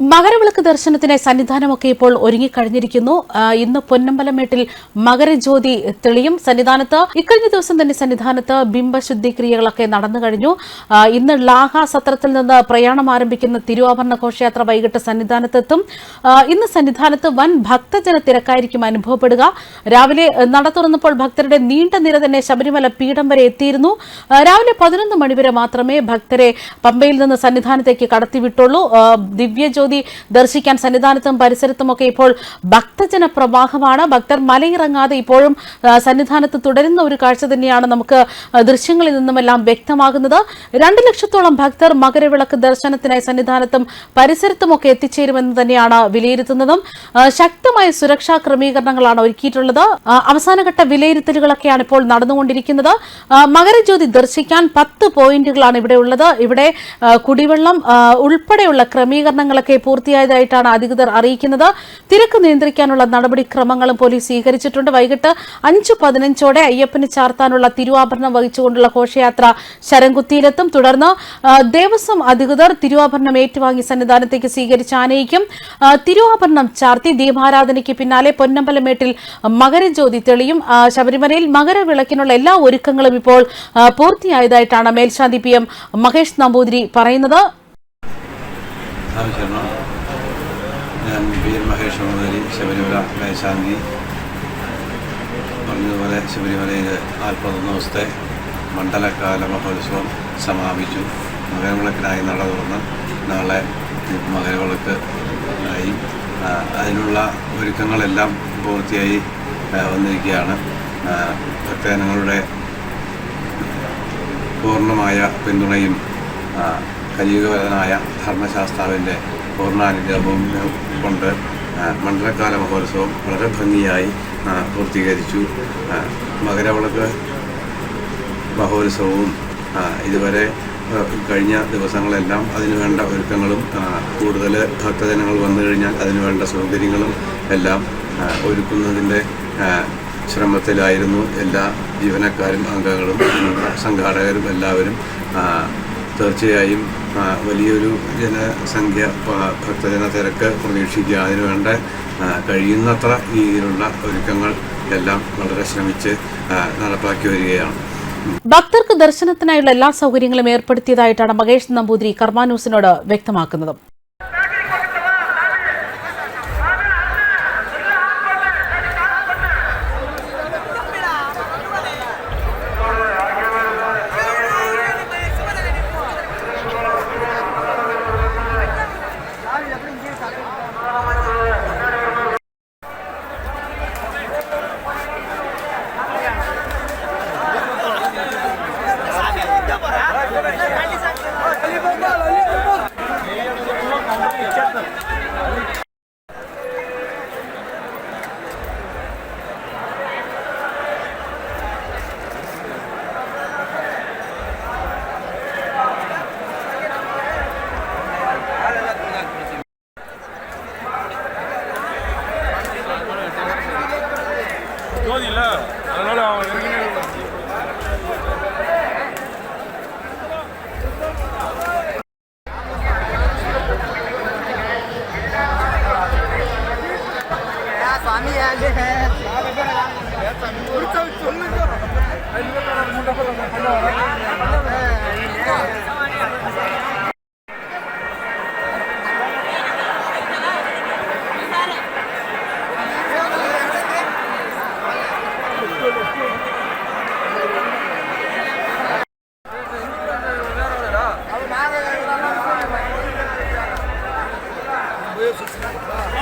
മകരവിളക്ക് ദർശനത്തിന് സന്നിധാനമൊക്കെ ഇപ്പോൾ ഒരുങ്ങിക്കഴിഞ്ഞിരിക്കുന്നു. ഇന്ന് പൊന്നമ്പലമേട്ടിൽ മകരജ്യോതി തെളിയും സന്നിധാനത്ത്. ഇക്കഴിഞ്ഞ ദിവസം തന്നെ സന്നിധാനത്ത് ബിംബശുദ്ധി ക്രിയകളൊക്കെ നടന്നു കഴിഞ്ഞു. ഇന്ന് ലാഹ സത്രത്തിൽ നിന്ന് പ്രയാണം ആരംഭിക്കുന്ന തിരുവാഭരണ ഘോഷയാത്ര വൈകിട്ട് സന്നിധാനത്തെത്തും. ഇന്ന് സന്നിധാനത്ത് വൻ ഭക്തജന തിരക്കായിരിക്കും അനുഭവപ്പെടുക. രാവിലെ നട തുറന്നപ്പോൾ ഭക്തരുടെ നീണ്ട നിര തന്നെ ശബരിമല പീഠം വരെ എത്തിയിരുന്നു. രാവിലെ പതിനൊന്ന് മണിവരെ മാത്രമേ ഭക്തരെ പമ്പയിൽ നിന്ന് സന്നിധാനത്തേക്ക് കടത്തിവിട്ടുള്ളൂ. ആ, ദിവ്യജ്യോതി ദർശിക്കാൻ സന്നിധാനത്തും പരിസരത്തുമൊക്കെ ഇപ്പോൾ ഭക്തജന പ്രവാഹമാണ്. ഭക്തർ മലയിറങ്ങാതെ ഇപ്പോഴും സന്നിധാനത്ത് തുടരുന്ന ഒരു കാഴ്ച തന്നെയാണ് നമുക്ക് ദൃശ്യങ്ങളിൽ നിന്നുമെല്ലാം വ്യക്തമാകുന്നത്. രണ്ട് ലക്ഷത്തോളം ഭക്തർ മകരവിളക്ക് ദർശനത്തിനായി സന്നിധാനത്തും പരിസരത്തുമൊക്കെ എത്തിച്ചേരുമെന്ന് തന്നെയാണ് വിലയിരുത്തുന്നതും. ശക്തമായ സുരക്ഷാ ക്രമീകരണങ്ങളാണ് ഒരുക്കിയിട്ടുള്ളത്. അവസാനഘട്ട വിലയിരുത്തലുകളൊക്കെയാണ് ഇപ്പോൾ നടന്നുകൊണ്ടിരിക്കുന്നത്. മകരജ്യോതി ദർശിക്കാൻ പത്ത് പോയിന്റുകളാണ് ഇവിടെ ഉള്ളത്. ഇവിടെ കുടിവെള്ളം ഉൾപ്പെടെയുള്ള ക്രമീകരണങ്ങളൊക്കെ പൂർത്തിയായതായിട്ടാണ് അധികൃതർ അറിയിക്കുന്നത്. തിരക്ക് നിയന്ത്രിക്കാനുള്ള നടപടിക്രമങ്ങളും പോലീസ് സ്വീകരിച്ചിട്ടുണ്ട്. വൈകിട്ട് അഞ്ച് പതിനഞ്ചോടെ അയ്യപ്പന് ചാർത്താനുള്ള തിരുവാഭരണം വഹിച്ചുകൊണ്ടുള്ള ഘോഷയാത്ര ശരംകുത്തിയിലെത്തും. തുടർന്ന് ദേവസ്വം അധികൃതർ തിരുവാഭരണം ഏറ്റുവാങ്ങി സന്നിധാനത്തേക്ക് സ്വീകരിച്ച് ആനയിക്കും. തിരുവാഭരണം ചാർത്തി ദീപാരാധനയ്ക്ക് പിന്നാലെ പൊന്നമ്പലമേട്ടിൽ മകരജ്യോതി തെളിയും. ശബരിമലയിൽ മകരവിളക്കിനുള്ള എല്ലാ ഒരുക്കങ്ങളും ഇപ്പോൾ പൂർത്തിയായതായിട്ടാണ് മേൽശാന്തി പി മഹേഷ് നമ്പൂതിരി പറയുന്നത്. ആവശ്യമാണ്. ഞാൻ പി എൻ മഹേഷ് മുതലി ശബരിമല മേശാന്തി പറഞ്ഞതുപോലെ ശബരിമലയിൽ നാൽപ്പത്തൊന്ന് ദിവസത്തെ മണ്ഡലകാല മഹോത്സവം സമാപിച്ചു. മകരവിളക്കിനായി നട തുറന്ന് നാളെ മകരവിളക്ക് ആയി. അതിനുള്ള ഒരുക്കങ്ങളെല്ലാം പൂർത്തിയായി വന്നിരിക്കുകയാണ്. ഭക്തജനങ്ങളുടെ പൂർണമായ പിന്തുണയും കലിയുഗവരനായ ധർമ്മശാസ്താവിന്റെ പൂർണാനുഗ്രഹവും കൊണ്ട് മണ്ഡലകാല മഹോത്സവം വളരെ ഭംഗിയായി പൂർത്തീകരിച്ചു. മകരവിളക്ക് മഹോത്സവവും ഇതുവരെ കഴിഞ്ഞ ദിവസങ്ങളെല്ലാം അതിനുവേണ്ട ഒരുക്കങ്ങളും കൂടുതൽ ഭക്തജനങ്ങൾ വന്നു കഴിഞ്ഞാൽ അതിനുവേണ്ട സൗകര്യങ്ങളും എല്ലാം ഒരുക്കുന്നതിന്റെ ശ്രമത്തിലായിരുന്നു എല്ലാ ജീവനക്കാരും അംഗങ്ങളും സംഘാടകരും എല്ലാവരും തീർച്ചയായും വലിയൊരു ജനസംഖ്യ ഭക്തജന തിരക്ക് പ്രതീക്ഷിക്കുക. അതിനുവേണ്ട വേണ്ട കഴിയുന്നത്ര രീതിയിലുള്ള ഒരുക്കങ്ങൾ എല്ലാം വളരെ ശ്രമിച്ച് നടപ്പാക്കി വരികയാണ്. ഭക്തർക്ക് ദർശനത്തിനായുള്ള എല്ലാ സൗകര്യങ്ങളും ഏർപ്പെടുത്തിയതായിട്ടാണ് മഹേഷ് നമ്പൂതിരി കർമാനൂസിനോട് വ്യക്തമാക്കുന്നത്.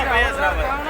Beleza, mano.